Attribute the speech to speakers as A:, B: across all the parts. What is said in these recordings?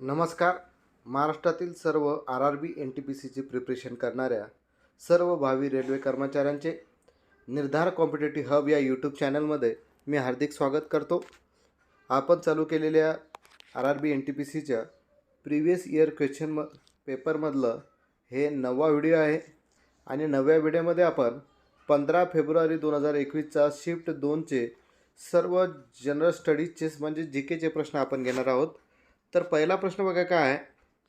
A: नमस्कार. महाराष्ट्रातील सर्व R R B N T P सीची प्रिपरेशन करणाऱ्या सर्व भावी रेल्वे कर्मचाऱ्यांचे निर्धार कॉम्पिटेटिव्ह हब या यूट्यूब चॅनलमध्ये मी हार्दिक स्वागत करतो. आपण चालू केलेल्या R R B N T P सीच्या प्रिव्हियस इयर क्वेश्चन म पेपरमधलं हे नववा व्हिडिओ आहे आणि नव्या व्हिडिओमध्ये आपण पंधरा फेब्रुवारी दोन हजार एकवीसचा शिफ्ट दोनचे सर्व जनरल स्टडीजचे म्हणजे जी केचे प्रश्न आपण घेणार आहोत. तर पहिला प्रश्न बघा काय आहे?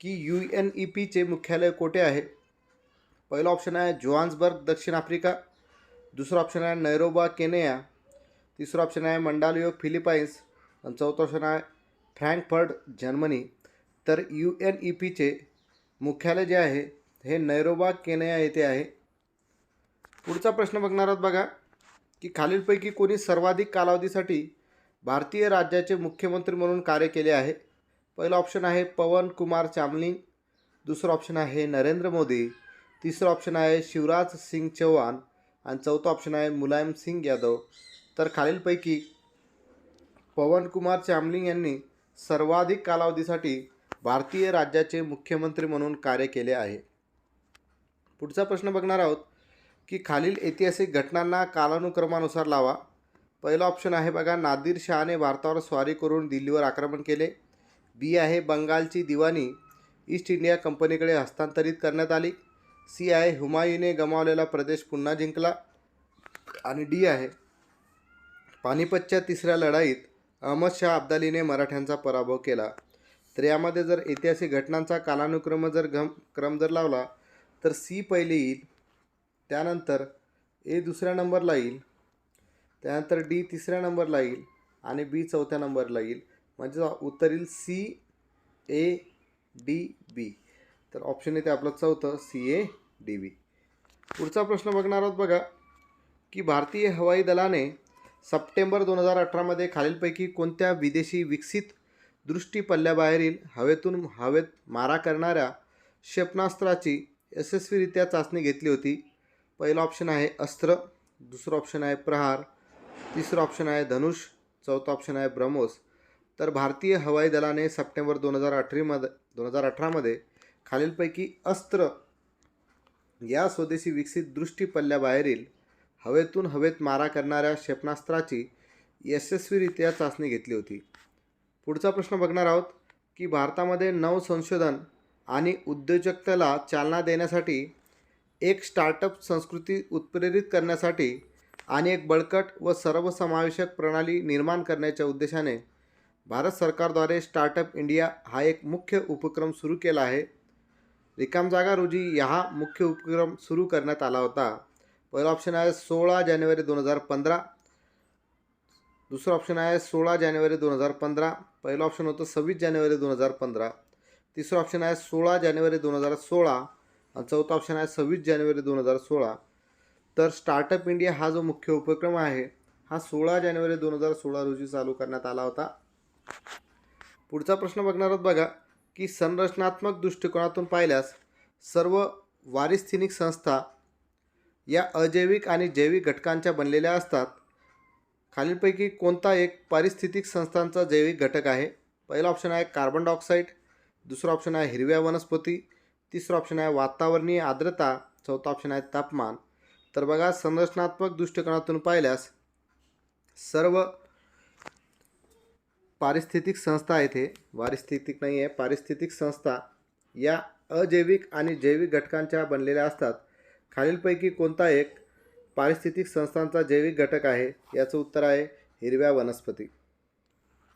A: की यू एन ई पीचे मुख्यालय कोठे आहे? पहिला ऑप्शन आहे जोहान्सबर्ग दक्षिण आफ्रिका. दुसरा ऑप्शन आहे नैरोबा केनिया. तिसरा ऑप्शन आहे मंडालियो फिलिपाईन्स. आणि चौथा ऑप्शन आहे फ्रँकफर्ट जर्मनी. तर यू एन ई पीचे मुख्यालय जे आहे हे नैरोबा केनिया येथे आहे. पुढचा प्रश्न बघणार आहोत बघा की खालीलपैकी कोणी सर्वाधिक कालावधीसाठी भारतीय राज्याचे मुख्यमंत्री म्हणून कार्य केले आहे? पहिला ऑप्शन आहे पवन कुमार चामलिंग. दुसरं ऑप्शन आहे नरेंद्र मोदी. तिसरं ऑप्शन आहे शिवराज सिंग चौहान. आणि चौथा ऑप्शन आहे मुलायम सिंग यादव. तर खालीलपैकी पवन कुमार चामलिंग यांनी सर्वाधिक कालावधीसाठी भारतीय राज्याचे मुख्यमंत्री म्हणून कार्य केले आहे. पुढचा प्रश्न बघणार आहोत की खालील ऐतिहासिक घटनांना कालानुक्रमानुसार लावा. पहिला ऑप्शन आहे बघा नादिर शहाने भारतावर स्वारी करून दिल्लीवर आक्रमण केले. बी आहे बंगालची दिवाणी ईस्ट इंडिया कंपनीकडे हस्तांतरित करण्यात आली. सी आहे हुमायूने गमावलेला प्रदेश पुन्हा जिंकला. आणि डी आहे पानिपतच्या तिसऱ्या लढाईत अहमद शाह अब्दालीने मराठ्यांचा पराभव केला. तर यामध्ये जर ऐतिहासिक घटनांचा कालानुक्रम जर घम क्रम जर लावला तर सी पहिले येईल त्यानंतर ए दुसऱ्या नंबरला येईल त्यानंतर डी तिसऱ्या नंबरला येईल आणि बी चौथ्या नंबरला येईल. म्हणजे उत्तर येईल सी ए डी बी तर ऑप्शन येते आपलं चौथं सी ए डी बी पुढचा प्रश्न बघणार आहोत बघा की भारतीय हवाई दलाने सप्टेंबर दोन हजार अठरामध्ये खालीलपैकी कोणत्या विदेशी विकसित दृष्टी पल्ल्याबाहेरील हवेतून हवेत मारा करणाऱ्या क्षेपणास्त्राची यशस्वीरित्या चाचणी घेतली होती? पहिलं ऑप्शन आहे अस्त्र दुसरं ऑप्शन आहे प्रहार तिसरं ऑप्शन आहे धनुष चौथं ऑप्शन आहे ब्रह्मोस. तर भारतीय हवाई दलाने सप्टेंबर दोन हजार अठरीमध्ये दोन हजार अठरामध्ये खालीलपैकी अस्त्र या स्वदेशी विकसित दृष्टी पल्ल्याबाहेरील हवेतून हवेत मारा करणाऱ्या क्षेपणास्त्राची यशस्वीरित्या चाचणी घेतली होती. पुढचा प्रश्न बघणार आहोत की भारतामध्ये नवसंशोधन आणि उद्योजकतेला चालना देण्यासाठी एक स्टार्टअप संस्कृती उत्प्रेरित करण्यासाठी आणि एक बळकट व सर्वसमावेशक प्रणाली निर्माण करण्याच्या उद्देशाने भारत सरकारद्वारे स्टार्टअप इंडिया हा एक मुख्य उपक्रम सुरू केला आहे. रिकाम जागा रोजी हा मुख्य उपक्रम सुरू करण्यात आला होता. पहिला ऑप्शन आहे सोळा जानेवारी दोन हजार पंधरा. दुसरं ऑप्शन आहे सोळा जानेवारी दोन हजार पंधरा. पहिलं ऑप्शन होतं सव्वीस जानेवारी दोन हजार पंधरा. तिसरं ऑप्शन आहे सोळा जानेवारी दोन हजार सोळा. आणि चौथा ऑप्शन आहे सव्वीस जानेवारी दोन हजार सोळा. तर स्टार्टअप इंडिया हा जो मुख्य उपक्रम आहे हा सोळा जानेवारी दोन हजार सोळा रोजी चालू करण्यात आला होता. पुढचा प्रश्न बघणार आहोत बघा की संरचनात्मक दृष्टिकोनातून पाहिल्यास सर्व वारिस्थिनिक संस्था या अजैविक आणि जैविक घटकांच्या बनलेल्या असतात. खालीलपैकी कोणता एक पारिस्थितिक संस्थांचा जैविक घटक आहे? पहिला ऑप्शन आहे कार्बन डायऑक्साईड दुसरा ऑप्शन आहे हिरव्या वनस्पती तिसरा ऑप्शन आहे वातावरणीय आर्द्रता चौथा ऑप्शन आहे तापमान. तर बघा संरचनात्मक दृष्टिकोनातून पाहिल्यास सर्व पारिस्थितिक संस्था येथे पारिस्थितिक नाही आहे पारिस्थितिक संस्था या अजैविक आणि जैविक घटकांच्या बनलेल्या असतात. खालीलपैकी कोणता एक पारिस्थितिक संस्थांचा जैविक घटक आहे? याचं उत्तर आहे हिरव्या वनस्पती.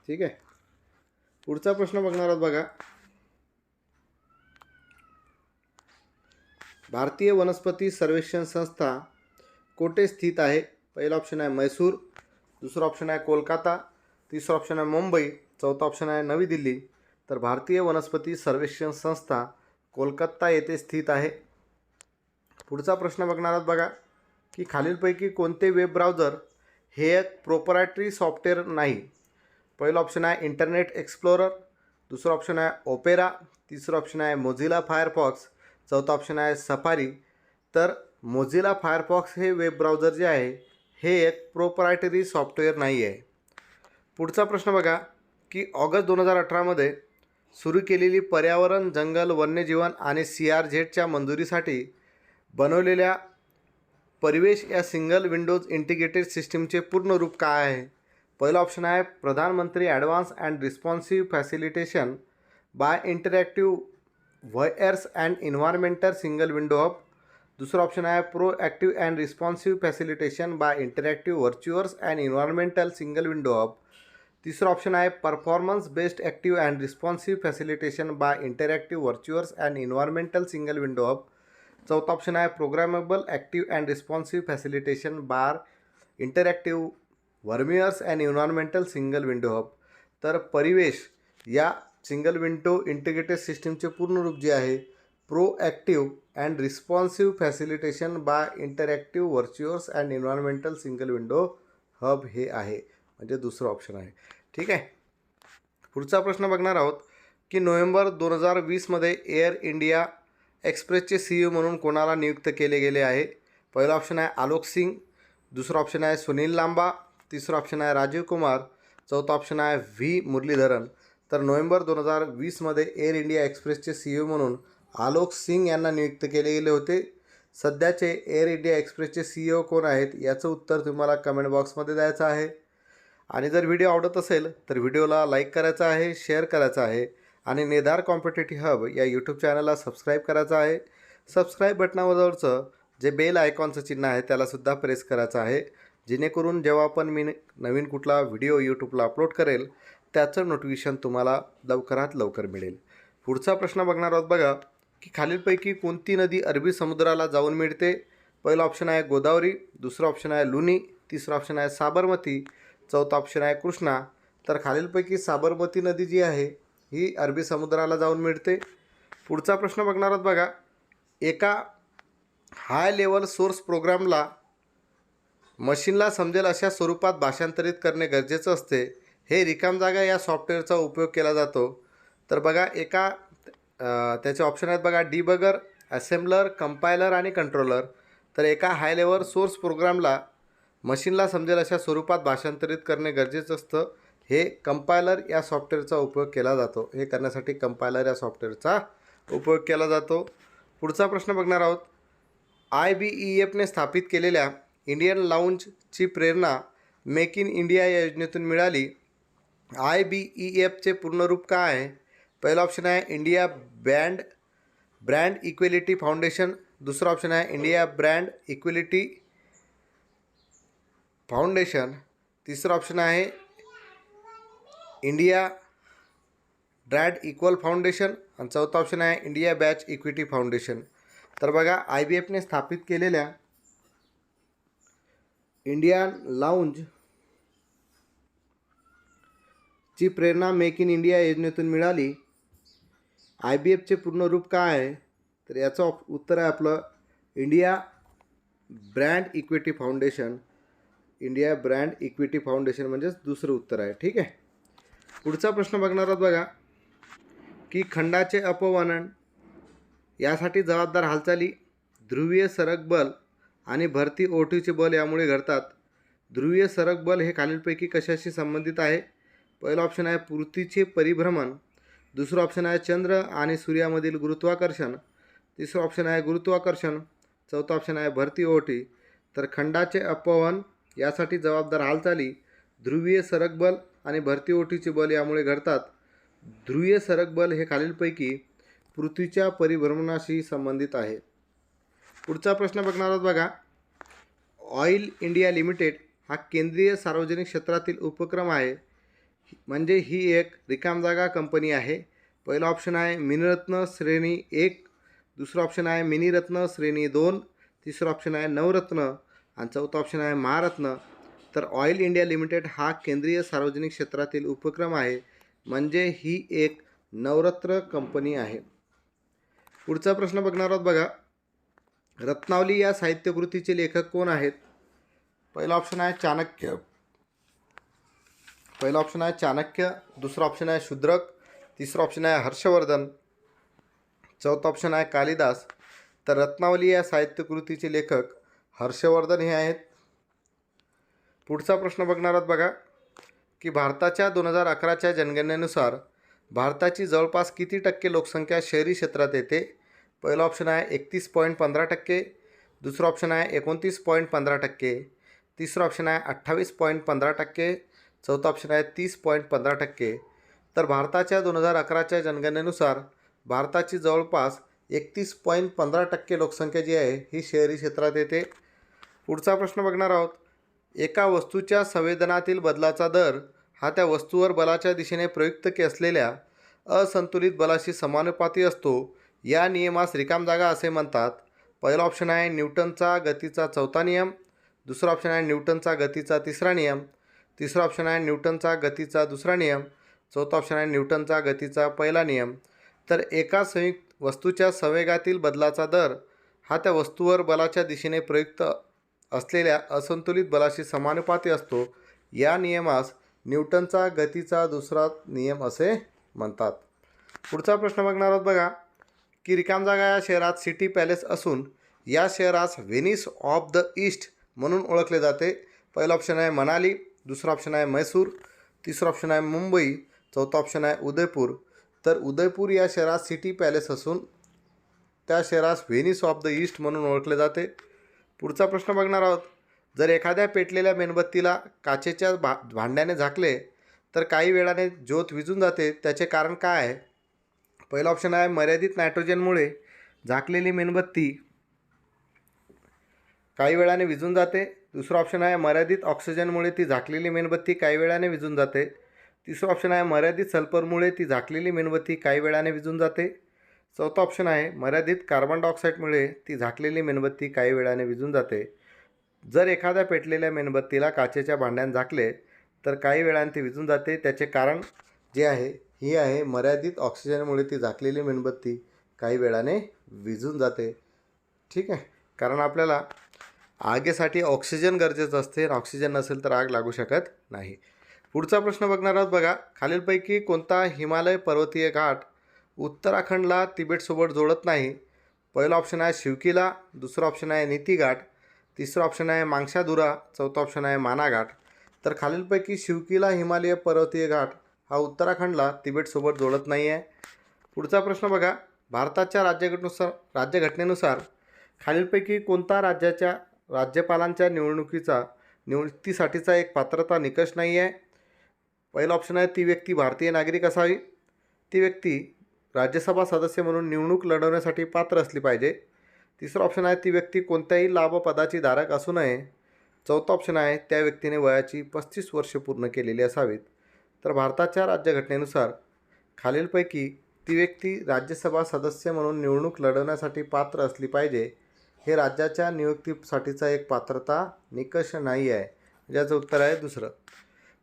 A: ठीक आहे? पुढचा प्रश्न बघणार आहोत बघा. भारतीय वनस्पती सर्वेक्षण संस्था कोठे स्थित आहे? पहिला ऑप्शन आहे मैसूर दुसरा ऑप्शन आहे कोलकाता तिसरा ऑप्शन आहे मुंबई चौथा ऑप्शन आहे नवी दिल्ली. तर भारतीय वनस्पती सर्वेक्षण संस्था कोलकाता येथे स्थित आहे. पुढचा प्रश्न बघणार आहोत बघा की खालीलपैकी कोणते वेब ब्राउझर हे एक प्रोपरायटरी सॉफ्टवेअर नाही. पहिलं ऑप्शन आहे इंटरनेट एक्सप्लोरर दुसरं ऑप्शन आहे ओपेरा तिसरं ऑप्शन आहे मोझिला फायरफॉक्स चौथा ऑप्शन आहे सफारी. तर मोझिला फायरफॉक्स हे वेब ब्राउझर जे आहे हे एक प्रोपरायटरी सॉफ्टवेअर नाही आहे पुढचा प्रश्न बघा की ऑगस्ट दोन हजार अठरामध्ये सुरू केलेली पर्यावरण जंगल वन्यजीवन आणि सी आर झेडच्या मंजुरीसाठी बनवलेल्या परिवेश या सिंगल विंडोज इंटिग्रेटेड सिस्टीमचे पूर्ण रूप काय आहे? पहिलं ऑप्शन आहे प्रधानमंत्री advance and responsive facilitation by interactive virtuous and environmental single window hub. दुसरं ऑप्शन आहे proactive and responsive facilitation by interactive virtuous and environmental single window hub. तिसरं ऑप्शन आहे performance based active and responsive facilitation by interactive virtuous and environmental single window hub चौथा option आहे programmable active and responsive facilitation bar interactive virtuous and environmental single window hub तर परिवेश या single window integrated सिस्टीमचे पूर्ण रूप जे आहे proactive and responsive facilitation by interactive virtuous and environmental single window hub हे आहे. म्हणजे दुसरं ऑप्शन आहे. ठीक आहे? पुढचा प्रश्न बघणार आहोत की नोव्हेंबर दोन हजार वीसमध्ये एअर इंडिया एक्सप्रेसचे सी ई म्हणून कोणाला नियुक्त केले गेले आहे? पहिला ऑप्शन आहे आलोक सिंग दुसरा ऑप्शन आहे सुनील लांबा तिसरा ऑप्शन आहे राजीव कुमार चौथा ऑप्शन आहे व्ही मुरलीधरन. तर नोव्हेंबर दोन हजार वीसमध्ये एअर इंडिया एक्सप्रेसचे सी ई म्हणून आलोक सिंग यांना नियुक्त केले गेले होते. सध्याचे एअर इंडिया एक्सप्रेसचे सी ओ कोण आहेत? याचं उत्तर तुम्हाला कमेंट बॉक्समध्ये द्यायचं आहे. आणि जर व्हिडिओ आवडत असेल तर व्हिडिओला लाईक करायचा आहे शेअर करायचा आहे आणि नेदार कॉम्पिटेटिव्ह हब या यूट्यूब चॅनलला सबस्क्राईब करायचं आहे. सबस्क्राईब बटनावरचं जे बेल आयकॉनचं चिन्ह आहे त्यालासुद्धा प्रेस करायचं आहे. जेणेकरून जेव्हा पण मी नवीन कुठला व्हिडिओ यूट्यूबला अपलोड करेल त्याचं नोटिफिकेशन तुम्हाला लवकरात लवकर मिळेल. पुढचा प्रश्न बघणार आहोत बघा की खालीलपैकी कोणती नदी अरबी समुद्राला जाऊन मिळते? पहिलं ऑप्शन आहे गोदावरी दुसरं ऑप्शन आहे लुनी तिसरं ऑप्शन आहे साबरमती चौथा ऑप्शन आहे कृष्णा. तर खालीलपैकी साबरमती नदी जी आहे ही अरबी समुद्राला जाऊन मिळते. पुढचा प्रश्न बघणार आहोत बघा. एका हाय लेवल सोर्स प्रोग्रामला मशीनला समजेल अशा स्वरूपात भाषांतरित करणे गरजेचं असते. हे रिकाम जागा या सॉफ्टवेअरचा उपयोग केला जातो. तर बघा एका त्याचे ऑप्शन आहेत बघा डीबगर असेम्बलर कंपायलर आणि कंट्रोलर तर एका हाय लेवल सोर्स प्रोग्रामला मशीनला समजेल अशा स्वरूपात भाषांतरित करणे गरजेचं असतं. हे कंपायलर या सॉफ्टवेअरचा उपयोग केला जातो. हे करण्यासाठी कंपायलर या सॉफ्टवेअरचा उपयोग केला जातो. पुढचा प्रश्न बघणार आहोत. आय बी ई एफने स्थापित केलेल्या इंडियन लाऊंजची प्रेरणा मेक इन इंडिया या योजनेतून मिळाली. आय बी ई एफचे पूर्ण रूप काय आहे? पहिला ऑप्शन आहे India brand brand equality foundation दुसरं ऑप्शन आहे इंडिया ब्रँड इक्वेलिटी फाउंडेशन तिसरं ऑप्शन आहे इंडिया ड्रॅड इक्वल फाउंडेशन आणि चौथा ऑप्शन आहे इंडिया बॅच इक्विटी फाउंडेशन तर बघा आय बी एफने स्थापित केलेल्या इंडियन लाऊंज ची प्रेरणा मेक इन इंडिया योजनेतून मिळाली. आय बी एफचे पूर्ण रूप काय आहे? तर याचं उत्तर आहे आपलं India brand equity foundation India brand equity foundation म्हणजेच दुसरं उत्तर आहे. ठीक आहे? पुढचा प्रश्न बघणार आहोत बघा. की खंडाचे अपवनन यासाठी जबाबदार हालचाली ध्रुवीय सरक बल आणि भरती ओटीचे बल यामुळे घडतात. ध्रुवीय सरक बल हे खालीलपैकी कशाशी संबंधित आहे? पहिलं ऑप्शन आहे पृथ्वीचे परिभ्रमण. दुसरं ऑप्शन आहे चंद्र आणि सूर्यामधील गुरुत्वाकर्षण. तिसरं ऑप्शन आहे गुरुत्वाकर्षण. चौथा ऑप्शन आहे भरती ओटी. तर खंडाचे अपवन यासाठी जबाबदार हालचाली ध्रुवीय सरक बल आणि भरती ओटीचे बल यामुळे घडतात. ध्रुवीय सरक बल हे खालीलपैकी पृथ्वीच्या परिभ्रमणाशी संबंधित आहे. पुढचा प्रश्न बघणार आहोत बघा. ऑइल इंडिया लिमिटेड हा केंद्रीय सार्वजनिक क्षेत्रातील उपक्रम आहे. म्हणजे ही एक रिकाम जागा कंपनी आहे. पहिलं ऑप्शन आहे मिनिरत्न श्रेणी एक दुसरं ऑप्शन आहे मिनिरत्न श्रेणी दोन तिसरं ऑप्शन आहे नवरत्न. आणि चौथा ऑप्शन आहे महारत्न. तर ऑइल इंडिया लिमिटेड हा केंद्रीय सार्वजनिक क्षेत्रातील उपक्रम आहे. म्हणजे ही एक नवरत्न कंपनी आहे. पुढचा प्रश्न बघणार आहोत बघा. रत्नावली या साहित्यकृतीचे लेखक कोण आहेत? पहिला ऑप्शन आहे चाणक्य. पहिला ऑप्शन आहे चाणक्य दुसरा ऑप्शन आहे शूद्रक तिसरा ऑप्शन आहे हर्षवर्धन चौथा ऑप्शन आहे कालिदास. तर रत्नावली या साहित्यकृतीचे लेखक हर्षवर्धन हे आहेत. पुढचा प्रश्न बघणार आहोत बघा की भारताच्या दोन हजार अकराच्या जनगणनेनुसार भारताची जवळपास किती टक्के लोकसंख्या शहरी क्षेत्रात येते? पहिलं ऑप्शन आहे एकतीस पॉईंट पंधरा टक्के दुसरं ऑप्शन आहे एकोणतीस पॉईंट पंधरा टक्के तिसरं ऑप्शन आहे अठ्ठावीस पॉईंट पंधरा टक्के चौथा ऑप्शन आहे तीस पॉईंट पंधरा टक्के. तर भारताच्या दोन हजार अकराच्या जनगणनेनुसार भारताची जवळपास एकतीस पॉईंट पंधरा टक्के लोकसंख्या जी आहे ही शहरी क्षेत्रात येते. पुढचा प्रश्न बघणार आहोत. एका वस्तूच्या संवेदनातील बदलाचा दर हा त्या वस्तूवर बलाच्या दिशेने प्रयुक्त के असलेल्या असंतुलित बलाशी समानुपाती असतो. या नियमास रिकाम जागा असे म्हणतात. पहिला ऑप्शन आहे न्यूटनचा गतीचा चौथा नियम. दुसरा ऑप्शन आहे न्यूटनचा गतीचा तिसरा नियम. तिसरा ऑप्शन आहे न्यूटनचा गतीचा दुसरा नियम. चौथा ऑप्शन आहे न्यूटनचा गतीचा पहिला नियम. तर एका संयुक्त वस्तूच्या संवेगातील बदलाचा दर हा त्या वस्तूवर बलाच्या दिशेने प्रयुक्त असलेल्या असंतुलित बलाशी समानुपाती असतो या नियमास न्यूटनचा गतीचा दुसरा नियम असे म्हणतात. पुढचा प्रश्न बघणार आहोत बघा. की रिकाम जागा या शहरात सिटी पॅलेस असून या शहरास व्हेनिस ऑफ द ईस्ट म्हणून ओळखले जाते. पहिलं ऑप्शन आहे मनाली दुसरं ऑप्शन आहे मैसूर तिसरा ऑप्शन आहे मुंबई चौथा ऑप्शन आहे उदयपूर. तर उदयपूर या शहरात सिटी पॅलेस असून त्या शहरास व्हेनिस ऑफ द ईस्ट म्हणून ओळखले जाते. पुढचा प्रश्न बघणार आहोत. जर एखाद्या पेटलेल्या मेणबत्तीला काचेच्या भा भांड्याने झाकले तर काही वेळाने ज्योत विझून जाते. त्याचे कारण काय आहे? पहिलं ऑप्शन आहे मर्यादित नायट्रोजनमुळे झाकलेली मेणबत्ती काही वेळाने विझून जाते. दुसरं ऑप्शन आहे मर्यादित ऑक्सिजनमुळे ती झाकलेली मेणबत्ती काही वेळाने विझून जाते. तिसरं ऑप्शन आहे मर्यादित सल्फरमुळे ती झाकलेली मेणबत्ती काही वेळाने विझून जाते. चौथा ऑप्शन आहे मर्यादित कार्बन डायऑक्साईडमुळे ती झाकलेली मेणबत्ती काही वेळाने विझून जाते. जर एखाद्या पेटलेल्या मेणबत्तीला काचेच्या भांड्यात झाकले तर काही वेळाने ती विझून जाते. त्याचे कारण जे आहे ही आहे मर्यादित ऑक्सिजनमुळे ती झाकलेली मेणबत्ती काही वेळाने विझून जाते. ठीक आहे? कारण आपल्याला आगेसाठी ऑक्सिजन गरजेचं असते आणि ऑक्सिजन नसेल तर आग लागू शकत नाही. पुढचा प्रश्न बघणार आहोत बघा. खालीलपैकी कोणता हिमालय पर्वतीय घाट उत्तराखंडला तिबेटसोबत जोडत नाही. पहिला ऑप्शन आहे शिवकीला दुसरा ऑप्शन आहे नीती घाट तिसरा ऑप्शन आहे मांगशादुरा चौथा ऑप्शन आहे मानाघाट. तर खालीलपैकी शिवकीला हिमालय पर्वतीय घाट हा उत्तराखंडला तिबेटसोबत जोडत नाही आहे पुढचा प्रश्न बघा. भारताच्या राज्यघटनुसार राज्यघटनेनुसार खालीलपैकी कोणता राज्याच्या राज्यपालांच्या निवडणुकीचा निवृत्तीसाठीचा एक पात्रता निकष नाही आहे पहिला ऑप्शन आहे ती व्यक्ती भारतीय नागरिक असावी. ती व्यक्ती राज्यसभा सदस्य म्हणून निवडणूक लढवण्यासाठी पात्र असली पाहिजे. तिसरं ऑप्शन आहे ती व्यक्ती कोणत्याही लाभपदाची धारक असू नये. चौथा ऑप्शन आहे त्या व्यक्तीने वयाची पस्तीस वर्षे पूर्ण केलेली असावीत. तर भारताच्या राज्यघटनेनुसार खालीलपैकी ती व्यक्ती राज्यसभा सदस्य म्हणून निवडणूक लढवण्यासाठी पात्र असली पाहिजे हे राज्याच्या नियुक्तीसाठीचा एक पात्रता निकष नाही आहे. ज्याचं उत्तर आहे दुसरं.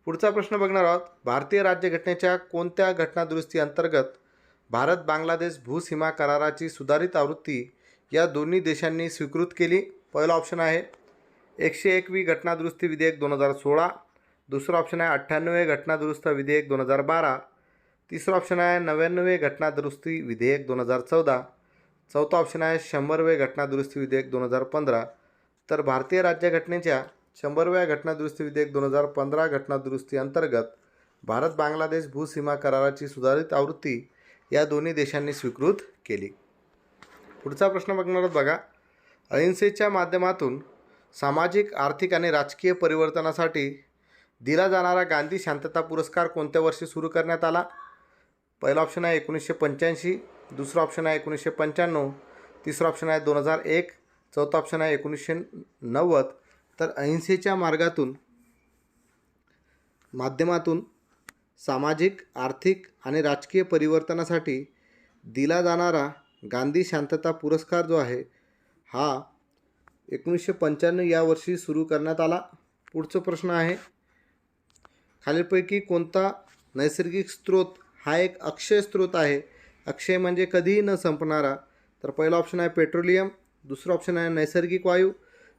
A: पुढचा प्रश्न बघणार आहोत भारतीय राज्यघटनेच्या कोणत्या घटनादुरुस्ती अंतर्गत भारत बांगलादेश भूसीमा कराराची सुधारित आवृत्ती या दोन्ही देशांनी स्वीकृत केली. पहिला ऑप्शन आहे एकशे एकवी घटनादुरुस्ती विधेयक दोन हजार सोळा. दुसरं ऑप्शन आहे अठ्ठ्याण्णवे घटनादुरुस्त विधेयक दोन हजार बारा. तिसरा ऑप्शन आहे नव्याण्णवे घटनादुरुस्ती विधेयक दोन हजार चौदा. चौथा ऑप्शन आहे शंभरवे घटनादुरुस्ती विधेयक दोन हजार पंधरा. तर भारतीय राज्यघटनेच्या शंभरव्या घटनादुरुस्ती विधेयक दोन हजार पंधरा घटनादुरुस्ती अंतर्गत भारत बांगलादेश भूसीमा कराराची सुधारित आवृत्ती या दोन्ही देशांनी स्वीकृत केली. पुढचा प्रश्न बघणार आहोत बघा. अहिंसेच्या माध्यमातून सामाजिक आर्थिक आणि राजकीय परिवर्तनासाठी दिला जाणारा गांधी शांतता पुरस्कार कोणत्या वर्षी सुरू करण्यात आला? पहिला ऑप्शन आहे एकोणीसशे पंच्याऐंशी दुसरा ऑप्शन आहे एकोणीसशे पंच्याण्णव तिसरा ऑप्शन आहे दोन हजार एक चौथा ऑप्शन आहे एकोणीसशे नव्वद. तर अहिंसेच्या मार्गातून माध्यमातून सामाजिक आर्थिक आणि राजकीय परिवर्तनासाठी दिला जाणारा गांधी शांतता पुरस्कार जो आहे हा एकोणीसशे पंच्याण्णव या वर्षी सुरू करण्यात आला. पुढचा प्रश्न आहे खालीलपैकी कोणता नैसर्गिक स्रोत हा एक अक्षय स्रोत आहे? अक्षय म्हणजे कधीही न संपणारा. तर पहिला ऑप्शन आहे पेट्रोलियम दुसरा ऑप्शन आहे नैसर्गिक वायू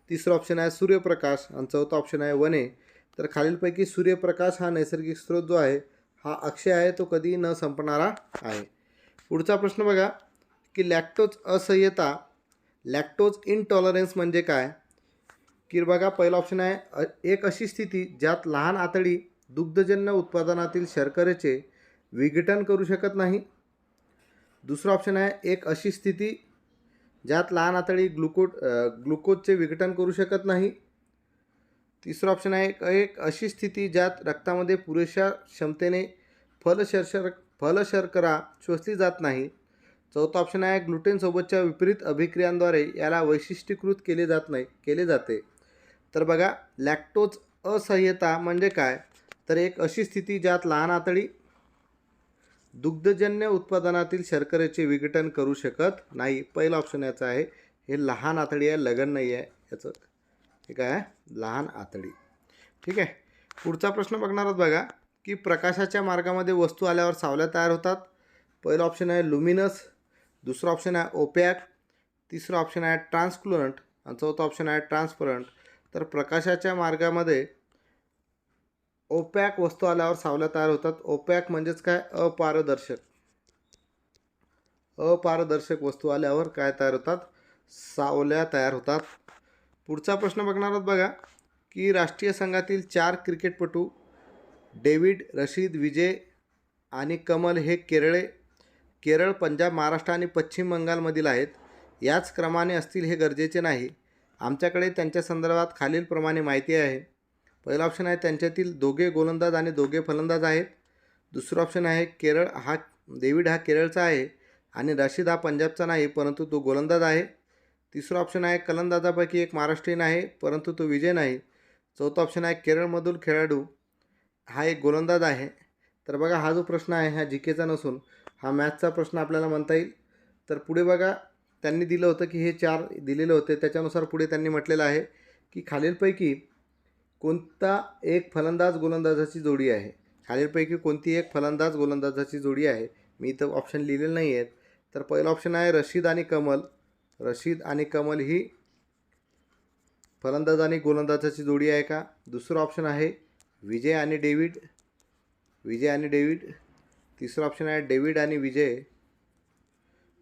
A: तिसरा ऑप्शन आहे सूर्यप्रकाश आणि चौथा ऑप्शन आहे वने. तर खालीलपैकी सूर्यप्रकाश हा नैसर्गिक स्रोत जो आहे हा अक्षय आहे तो कधीही न संपणारा आहे. पुढचा प्रश्न बघा की लॅक्टोज असह्यता लॅक्टोज इनटॉलरन्स म्हणजे काय? की बघा पहिला ऑप्शन आहे एक अशी स्थिती ज्यात लहान आतडी दुग्धजन्य उत्पादनातील शर्करेचे विघटन करू शकत नाही. दुसरं ऑप्शन आहे एक अशी स्थिती ज्यात लहान आतडी ग्लुकोड ग्लुकोजचे विघटन करू शकत नाही. तिसरं ऑप्शन आहे एक- अशी स्थिती ज्यात रक्तामध्ये पुरेशा क्षमतेने फलशर्शर फलशर्करा शोषली जात नाही. चौथा ऑप्शन आहे ग्लुटेनसोबतच्या विपरीत अभिक्रियांद्वारे याला वैशिष्ट्यीकृत केले जात नाही केले जाते. तर बघा लॅक्टोज असह्यता म्हणजे काय? तर एक अशी स्थिती ज्यात लहान आतडी दुग्धजन्य उत्पादनातील शर्करेचे विघटन करू शकत नाही. पहिला ऑप्शन याचा आहे हे लहान आतडी आहे लगन नाही आहे याचं. हे काय आहे? लहान आतडी. ठीक आहे? पुढचा प्रश्न बघणार आहोत बघा की प्रकाशाच्या मार्गामध्ये वस्तू आल्यावर सावल्या तयार होतात. पहिलं ऑप्शन आहे लुमिनस दुसरं ऑप्शन आहे ओपॅक तिसरं ऑप्शन आहे ट्रान्सक्लुरंट आणि चौथं ऑप्शन आहे ट्रान्सपरंट तर प्रकाशाच्या मार्गामध्ये ओपॅक वस्तू आल्यावर सावल्या तयार होतात. ओपॅक म्हणजेच काय? अपारदर्शक. अपारदर्शक वस्तू आल्यावर काय तयार होतात? सावल्या तयार होतात. पुढचा प्रश्न बघणार आहोत बघा की राष्ट्रीय संघातील चार क्रिकेटपटू डेव्हिड रशीद विजय आणि कमल हे केरळे केरळ पंजाब महाराष्ट्र आणि पश्चिम बंगालमधील आहेत. याच क्रमाने असतील हे गरजेचे नाही. आमच्याकडे त्यांच्या संदर्भात खालीलप्रमाणे माहिती आहे. पहिला ऑप्शन आहे त्यांच्यातील दोघे गोलंदाज आणि दोघे फलंदाज आहेत. दुसरं ऑप्शन आहे केरळ हा डेव्हिड हा केरळचा आहे आणि रशीद हा पंजाबचा नाही परंतु तो गोलंदाज आहे. तिसरं ऑप्शन आहे कलंदाजापैकी एक महाराष्ट्रीयन आहे परंतु तो विजय नाही. चौथा ऑप्शन आहे केरळमधील खेळाडू. हा एक गोलंदाज आहे. तर बघा हा जो प्रश्न आहे हा जी केचा नसून हा मॅथचा प्रश्न आपल्याला म्हणता येईल. तर पुढे बघा त्यांनी दिलं होतं की हे चार दिलेले होते. त्याच्यानुसार पुढे त्यांनी म्हटलेलं आहे की खालीलपैकी कोणता एक फलंदाज गोलंदाजाची जोडी आहे? खालीलपैकी कोणती एक फलंदाज गोलंदाजाची जोडी आहे? मी इथं ऑप्शन लिहिलेलं नाही आहेत तर पहिलं ऑप्शन आहे रशीद आणि कमल. रशीद आणि कमल ही फलंदाज आणि गोलंदाजाची जोडी आहे का? दुसरं ऑप्शन आहे विजय आणि डेव्हिड. विजय आणि डेव्हिड. तिसरं ऑप्शन आहे डेव्हिड आणि विजय.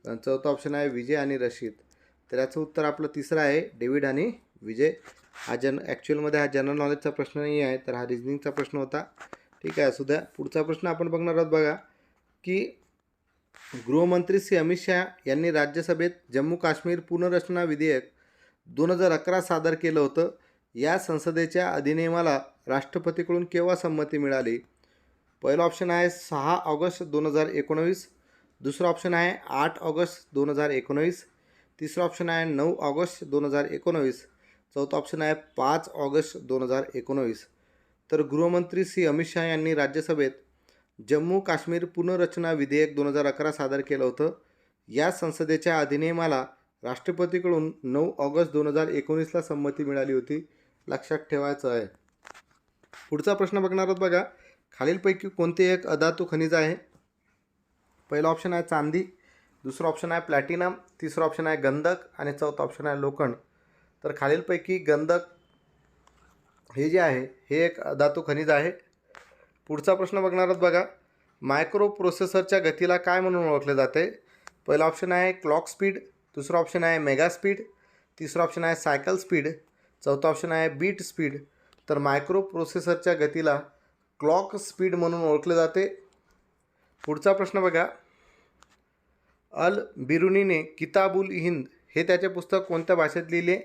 A: आणि चौथा ऑप्शन आहे विजय आणि रशीद. तर याचं उत्तर आपलं तिसरं आहे डेव्हिड आणि विजय. हा जन ॲक्च्युअलमध्ये हा जनरल नॉलेजचा प्रश्न नाही आहे तर हा रिजनिंगचा प्रश्न होता. ठीक आहे असू द्या. पुढचा प्रश्न आपण बघणार आहोत बघा की गृहमंत्री श्री अमित शहा यांनी राज्यसभेत जम्मू काश्मीर पुनर्रचना विधेयक दोन हजार अकरा सादर केलं होतं. या संसदेच्या अधिनियमाला राष्ट्रपतीकडून केव्हा संमती मिळाली? पहिलं ऑप्शन आहे सहा ऑगस्ट दोन हजार एकोणवीस दुसरं ऑप्शन आहे आठ ऑगस्ट दोन हजार एकोणवीस तिसरं ऑप्शन आहे नऊ ऑगस्ट दोन हजार एकोणवीस चौथं ऑप्शन आहे पाच ऑगस्ट दोन हजार एकोणवीस. तर गृहमंत्री श्री अमित शहा यांनी राज्यसभेत जम्मू काश्मीर पुनर्रचना विधेयक दोन हजार अकरा सादर केलं होतं. या संसदेच्या अधिनियमाला राष्ट्रपतीकडून नऊ ऑगस्ट दोन हजार एकोणीसला संमती मिळाली होती. लक्षात ठेवायचं आहे. पुढचा प्रश्न बघणार आहोत बघा. खालीलपैकी कोणते एक अधातू खनिज आहे? पहिलं ऑप्शन आहे चांदी दुसरं ऑप्शन आहे प्लॅटिनम तिसरं ऑप्शन आहे गंधक आणि चौथा ऑप्शन आहे लोखंड. तर खालीलपैकी गंधक हे जे आहे हे एक धातू खनिज आहे. पुढचा प्रश्न बघणार आहोत बघा. मायक्रो प्रोसेसरच्या गतीला काय म्हणून ओळखले जाते? पहिलं ऑप्शन आहे क्लॉक स्पीड दुसरं ऑप्शन आहे मेगा स्पीड तिसरं ऑप्शन आहे सायकल स्पीड चौथा ऑप्शन आहे बीट स्पीड. तर मायक्रो प्रोसेसरच्या गतीला क्लॉक स्पीड म्हणून ओळखले जाते. पुढचा प्रश्न बघा. अल बिरुनीने किताबुल हिंद हे त्याचे पुस्तक कोणत्या भाषेत लिहिले?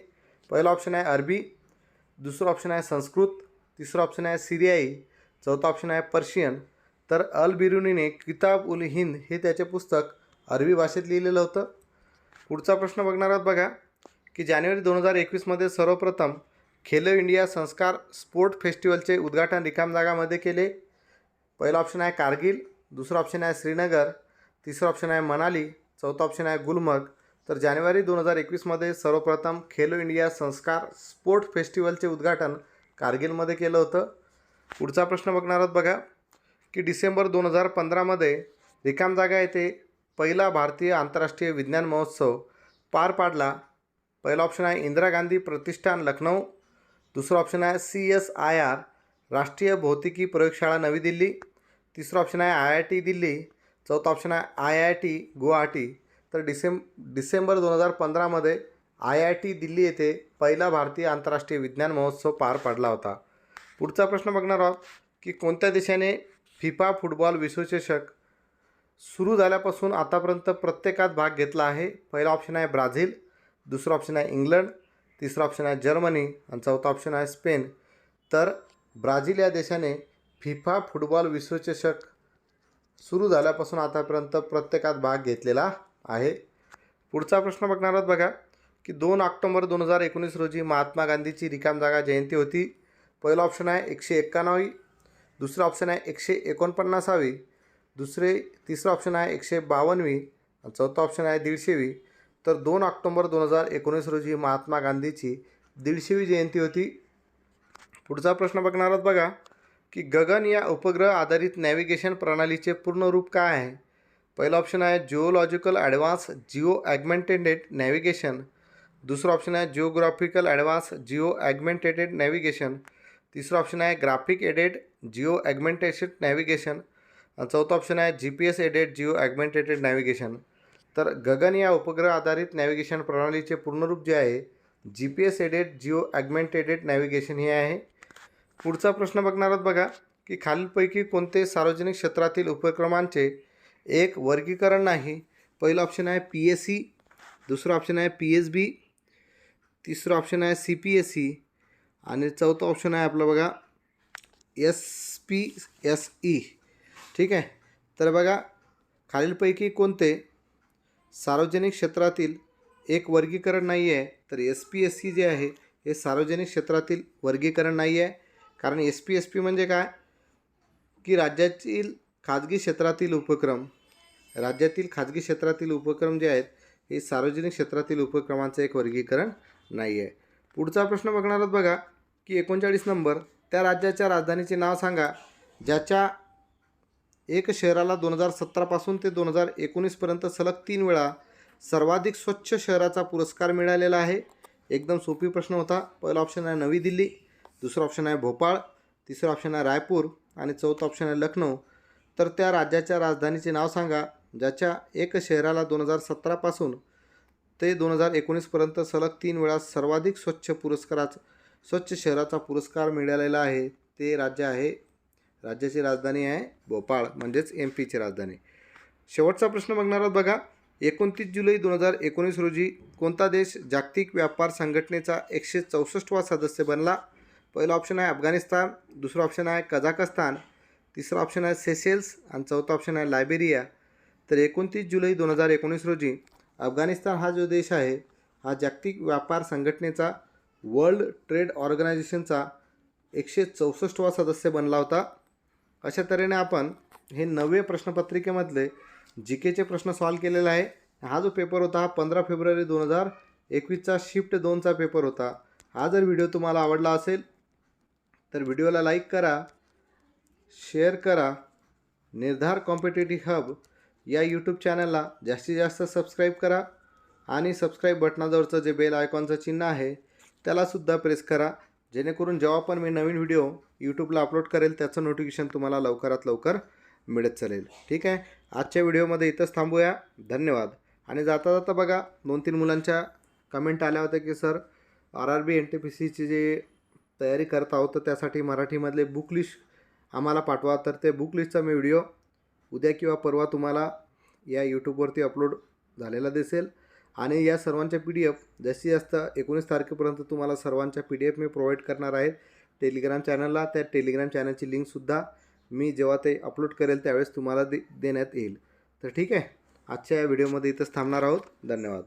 A: पहिलं ऑप्शन आहे अरबी दुसरं ऑप्शन आहे संस्कृत तिसरं ऑप्शन आहे सिरियाई चौथा ऑप्शन आहे पर्शियन. तर अल बिरुनीने किताब उल हिंद हे त्याचे पुस्तक अरबी भाषेत लिहिलेलं होतं. पुढचा प्रश्न बघणार आहोत बघा की जानेवारी दोन हजार एकवीसमध्ये सर्वप्रथम खेलो इंडिया संस्कार स्पोर्ट फेस्टिवलचे उद्घाटन रिकाम जागामध्ये केले. पहिलं ऑप्शन आहे कारगिल दुसरं ऑप्शन आहे श्रीनगर तिसरं ऑप्शन आहे मनाली चौथा ऑप्शन आहे गुलमर्ग. तर जानेवारी दोन हजार एकवीसमध्ये सर्वप्रथम खेलो इंडिया संस्कार स्पोर्ट फेस्टिवलचे उद्घाटन कारगिलमध्ये केलं होतं. पुढचा प्रश्न बघणार आहोत बघा की डिसेंबर दोन हजार पंधरामध्ये रिकाम जागा येथे पहिला भारतीय आंतरराष्ट्रीय विज्ञान महोत्सव पार पाडला. पहिला ऑप्शन आहे इंदिरा गांधी प्रतिष्ठान लखनौ. दुसरं ऑप्शन आहे सी एस आय आर राष्ट्रीय भौतिकी प्रयोगशाळा नवी दिल्ली. तिसरं ऑप्शन आहे आय आय टी दिल्ली. चौथा ऑप्शन आहे आय आय टी गुवाहाटी. तर डिसेंब डिसेंबर दोन हजार पंधरामध्ये आय आय टी दिल्ली येथे पहिला भारतीय आंतरराष्ट्रीय विज्ञान महोत्सव पार पाडला होता. पुढचा प्रश्न बघणार आहोत की कोणत्या देशाने फिफा फुटबॉल विश्वचषक सुरू झाल्यापासून आतापर्यंत प्रत्येकात भाग घेतला आहे? पहिला ऑप्शन आहे ब्राझील दुसरा ऑप्शन आहे इंग्लंड तिसरा ऑप्शन आहे जर्मनी आणि चौथा ऑप्शन आहे स्पेन. तर ब्राझील या देशाने फिफा फुटबॉल विश्वचषक सुरू झाल्यापासून आतापर्यंत प्रत्येकात भाग घेतलेला आहे. पुढचा प्रश्न बघणार आहोत बघा की दोन ऑक्टोबर दोन हजार एकोणीस रोजी महात्मा गांधीची रिकाम जागा जयंती होती. पहिला ऑप्शन आहे एकशे एक्क्याण्णवी दुसरा ऑप्शन आहे एकशे एकोणपन्नासावी दुसरे तिसरा ऑप्शन आहे एकशे बावन्नवी चौथा ऑप्शन आहे दीडशेवी. तर दोन ऑक्टोंबर दोन हजार एकोणीस रोजी महात्मा गांधीची दीडशेवी जयंती होती. पुढचा प्रश्न बघणार आहोत बघा की गगन या उपग्रह आधारित नॅव्हिगेशन प्रणालीचे पूर्ण रूप काय आहे? पहिलं ऑप्शन आहे geological advance geo augmented navigation दुसरं ऑप्शन आहे geographical advance geo augmented navigation तिसरं ऑप्शन आहे graphic aided geo augmentation navigation. चौथं ऑप्शन आहे G P S aided geo augmented navigation. तर गगन या उपग्रह आधारित नॅव्हिगेशन प्रणालीचे पूर्णरूप जे आहे G P S aided geo augmented navigation हे आहे. पुढचा प्रश्न बघणार आहोत बघा की खालीलपैकी कोणते सार्वजनिक क्षेत्रातील उपक्रमांचे एक वर्गीकरण नाही? पहिलं ऑप्शन आहे पी एस सी दुसरं ऑप्शन आहे पी एस बी तिसरं ऑप्शन आहे सी पी एस सी आणि चौथं ऑप्शन आहे आपलं बघा एस पी एस ई ठीक आहे? तर बघा खालीलपैकी कोणते? सार्वजनिक क्षेत्रातील एक वर्गीकरण नाही आहे तर एस पी एस सी जे आहे हे सार्वजनिक क्षेत्रातील वर्गीकरण नाही आहे कारण एस पी एस पी म्हणजे काय? की राज्यातील खाजगी क्षेत्रातील उपक्रम राज्यातील खाजगी क्षेत्रातील उपक्रम जे आहेत हे सार्वजनिक क्षेत्रातील उपक्रमांचं एक वर्गीकरण नाही आहे पुढचा प्रश्न बघणार आहोत बघा की एकोणचाळीस नंबर त्या राज्याच्या राजधानीचे नाव सांगा ज्याच्या एक शहराला दोन हजार सतरापासून ते दोन हजार एकोणीसपर्यंत सलग तीन वेळा सर्वाधिक स्वच्छ शहराचा पुरस्कार मिळालेला आहे. एकदम सोपी प्रश्न होता. पहिला ऑप्शन आहे नवी दिल्ली दुसरा ऑप्शन आहे भोपाळ तिसरा ऑप्शन आहे रायपूर आणि चौथा ऑप्शन आहे लखनौ तर त्या राज्याच्या राजधानीचे नाव सांगा ज्याच्या एक शहराला दोन हजार सतरापासून ते दोन हजार एकोणीसपर्यंत सलग तीन वेळा सर्वाधिक स्वच्छ पुरस्काराचा स्वच्छ शहराचा पुरस्कार मिळालेला आहे. ते राज्य आहे राज्याची राजधानी आहे भोपाळ म्हणजेच एम पीची राजधानी. शेवटचा प्रश्न बघणार आहोत बघा. एकोणतीस जुलै दोन हजार एकोणीस रोजी कोणता देश जागतिक व्यापार संघटनेचा एकशे चौसष्टवा सदस्य बनला? पहिला ऑप्शन आहे अफगाणिस्तान दुसरा ऑप्शन आहे कझाकस्तान तिसरा ऑप्शन आहे सेसेल्स आणि चौथा ऑप्शन आहे लायबेरिया. तर एकोणतीस जुलै दोन हजार एकोणीस रोजी अफगाणिस्तान हा जो देश आहे हा जागतिक व्यापार संघटनेचा वर्ल्ड ट्रेड ऑर्गनायझेशनचा एकशे चौसष्टवा सदस्य बनला होता. अशा तऱ्हेने आपण हे नवे प्रश्नपत्रिकेमधले जी केचे प्रश्न सॉल्व केलेला आहे. हा जो पेपर होता हा पंधरा फेब्रुवारी दोन हजार एकवीसचा शिफ्ट दोनचा पेपर होता. हा जर व्हिडिओ तुम्हाला आवडला असेल तर व्हिडिओला लाईक करा शेअर करा. निर्धार कॉम्पिटेटिव्ह हब या यूट्यूब चॅनलला जास्तीत जास्त सबस्क्राईब करा आणि सबस्क्राईब बटनाजवळचं जे बेल आयकॉनचं चिन्ह आहे त्यालासुद्धा प्रेस करा. जेणेकरून जेव्हा पण मी नवीन व्हिडिओ यूट्यूबला अपलोड करेल त्याचं नोटिफिकेशन तुम्हाला लवकरात लवकर मिळत चालेल. ठीक आहे? आजच्या व्हिडिओमध्ये इथंच थांबूया. धन्यवाद. आणि जाता जाता बघा दोन तीन मुलांच्या कमेंट आल्या होत्या की sir R R B N T P सीची जे तयारी करत आहोत तर त्यासाठी मराठीमधले बुक लिस्ट आम्हाला पाठवा. तर ते बुक लिस्टचा मी व्हिडिओ उद्या किंवा परवा तुम्हाला या यूट्यूबवरती अपलोड झालेला दिसेल. आणि या सर्वांच्या पी डी एफ जास्तीत जास्त एकोणीस तारखेपर्यंत तुम्हाला सर्वांच्या पी डी एफ मी प्रोव्हाइड करणार आहे. टेलिग्राम चॅनलला त्या टेलिग्राम चॅनलची लिंकसुद्धा मी जेव्हा ते अपलोड करेल त्यावेळेस तुम्हाला दे देण्यात येईल. तर ठीक आहे आजच्या या व्हिडिओमध्ये इथंच थांबणार आहोत. धन्यवाद.